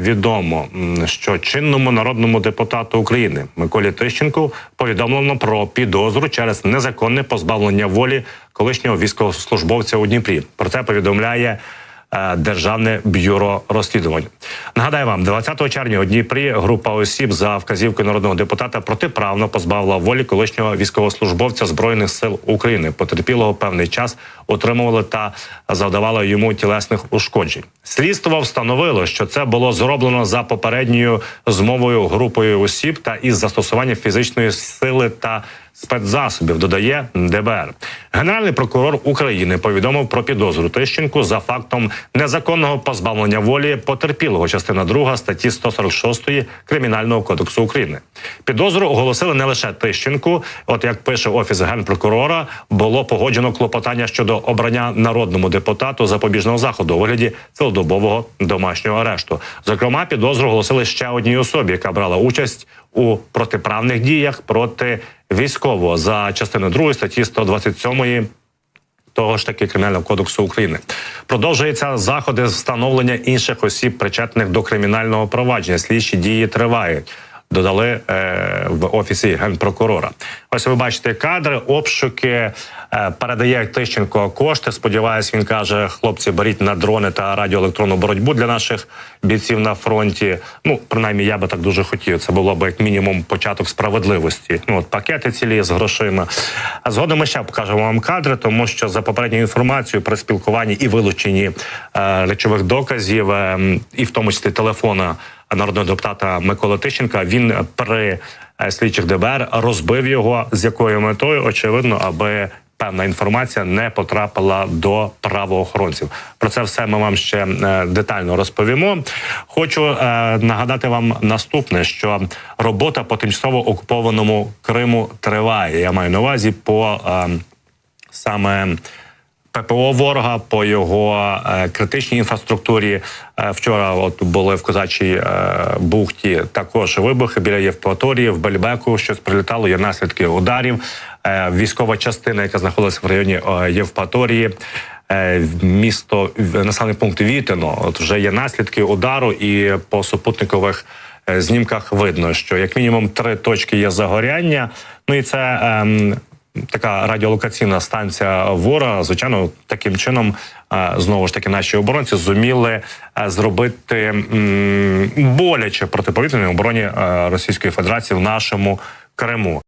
відомо, що чинному народному депутату України Миколі Тищенку повідомлено про підозру через незаконне позбавлення волі колишнього військовослужбовця у Дніпрі. Про це повідомляє. Е, Державне бюро розслідувань нагадаю вам, 20 червня у Дніпрі група осіб за вказівкою народного депутата протиправно позбавила волі колишнього військовослужбовця збройних сил України. Потерпілого певний час отримували та завдавали йому тілесних ушкоджень. Слідство встановило, що це було зроблено за попередньою змовою групою осіб та із застосуванням фізичної сили та спецзасобів. Додає ДБР. Генеральний прокурор України повідомив про підозру Тищенку за фактом незаконного позбавлення волі потерпілого частина 2 статті 146 кримінального кодексу України. Підозру оголосили не лише Тищенку. От як пише офіс генпрокурора, було погоджено клопотання щодо обрання народному депутату запобіжного заходу у вигляді цілодобового домашнього арешту. Зокрема, підозру оголосили ще одній особі, яка брала участь у протиправних діях проти військового за частиною 2 статті 127 того ж таки кримінального кодексу України продовжуються заходи з встановлення інших осіб, причетних до кримінального провадження. Слідчі дії тривають. Додали е, в офісі генпрокурора. Ось ви бачите кадри, обшуки е, передає Тищенко кошти. Сподіваюсь, він каже: хлопці, беріть на дрони та радіоелектронну боротьбу для наших бійців на фронті. Ну принаймні, я би так дуже хотів. Це було б як мінімум початок справедливості. Ну от пакети цілі з грошима. А згодом ми ще покажемо вам кадри, тому що за попередньою інформацією при спілкуванні і вилученні е, речових доказів, е, і в тому числі телефона народного депутата Миколи Тищенка, він при е, слідчих ДБР розбив його з якою метою, очевидно, аби певна інформація не потрапила до правоохоронців. Про це все ми вам ще е, детально розповімо. Хочу е, нагадати вам наступне: що робота по тимчасово окупованому Криму триває. Я маю на увазі по саме. ППО ворога по його е, критичній інфраструктурі. Е, вчора от були в козачій е, бухті також вибухи біля Євпаторії, в Бельбеку. Щось прилітало. Є наслідки ударів. Е, військова частина, яка знаходилася в районі е, Євпаторії. е, Місто населений пункт Вітино. От вже є наслідки удару, і по супутникових е, знімках видно, що як мінімум три точки є загоряння. Ну і це ем, така радіолокаційна станція ворога. Звичайно, таким чином е, знову ж таки наші оборонці зуміли е, зробити боляче протиповітряній обороні е, Російської Федерації в нашому Криму.